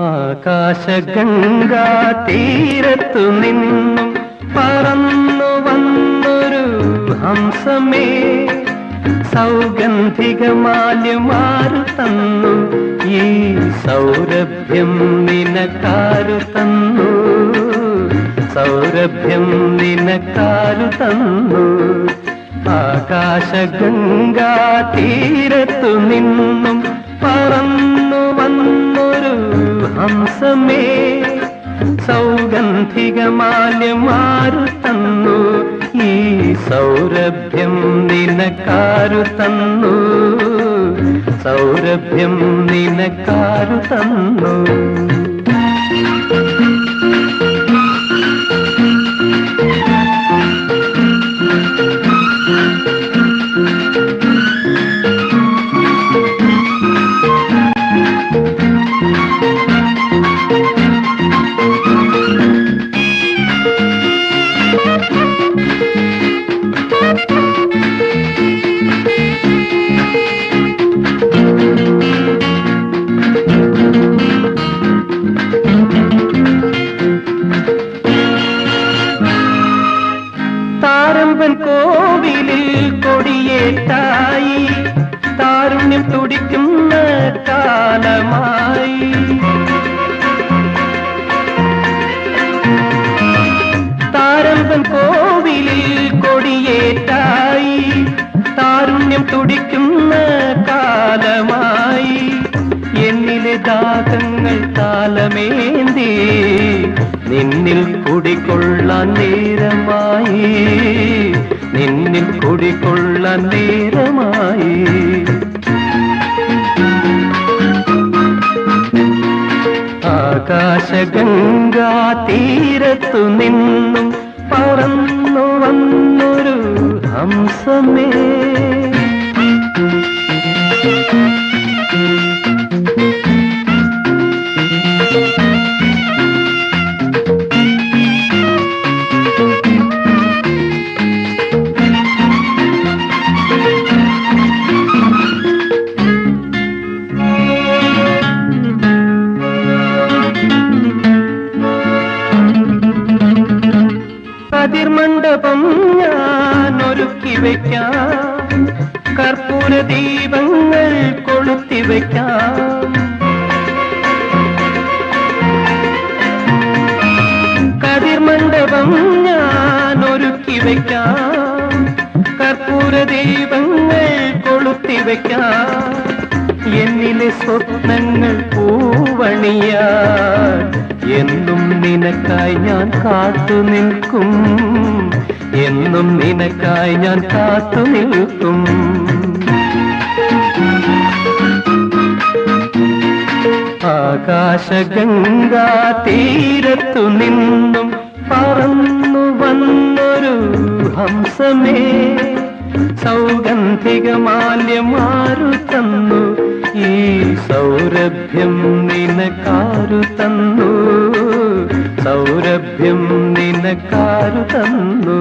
ആകാശഗംഗാ തീരത്തു നിന്നും പറന്നു വന്നൊരു ഹംസമേ. സൗഗന്ധിക മാല്യമാരു തന്നു. ഈ സൗരഭ്യം നിനക്കാരു തന്നു. സൗരഭ്യം നിനക്കാരു തന്നു. ആകാശഗംഗാ തീരത്തു നിന്നും സൗഗന്ധികമാല്യമാരു തന്നു. ഈ സൗരഭ്യം നിനക്കാരു തന്നു. സൗരഭ്യം നിനക്കാരു തന്നു. കോവിലിൽ കൊടിയേറ്റായി താരുണ്യം തുടിക്കുന്ന കാലമായി. താരമ്പൻ കോവിലിൽ കൊടിയേറ്റായി താരുണ്യം തുടിക്കുന്ന കാലമായി. എന്നിലെ ദാഹങ്ങൾ കാലമേന്തി നിന്നിൽ കുടികൊള്ളാൻ നേരമായി. നിന്നിൽ കുടികൊള്ളാൻ നേരമായി. ആകാശഗംഗാ തീരത്തു നിന്നും പറന്നു വന്നൊരു ഹംസമേ. വയ്ക്കാം കർപ്പൂര ദീപങ്ങൾ വയ്ക്കാം കതിർമണ്ഡപം ഞാൻ ഒരുക്കി വയ്ക്കാം കർപ്പൂര ദീപങ്ങൾ കൊളുത്തി വയ്ക്കാം എന്നിലെ സ്വപ്നങ്ങൾ പൂവണിയ എന്നും നിനക്കായി ഞാൻ കാത്തു നിൽക്കും. എന്നും നിനക്കായി ഞാൻ കാത്തു നിൽക്കും. ആകാശഗംഗാ തീരത്തു നിന്നും പറന്നു വന്നൊരു ഹംസമേ. സൗഗന്ധികമാല്യമാരു തന്നു? ഈ സൗരഭ്യം നിനക്കാരു തന്നു? സൗരഭ്യം നിനക്കാരു തന്നു.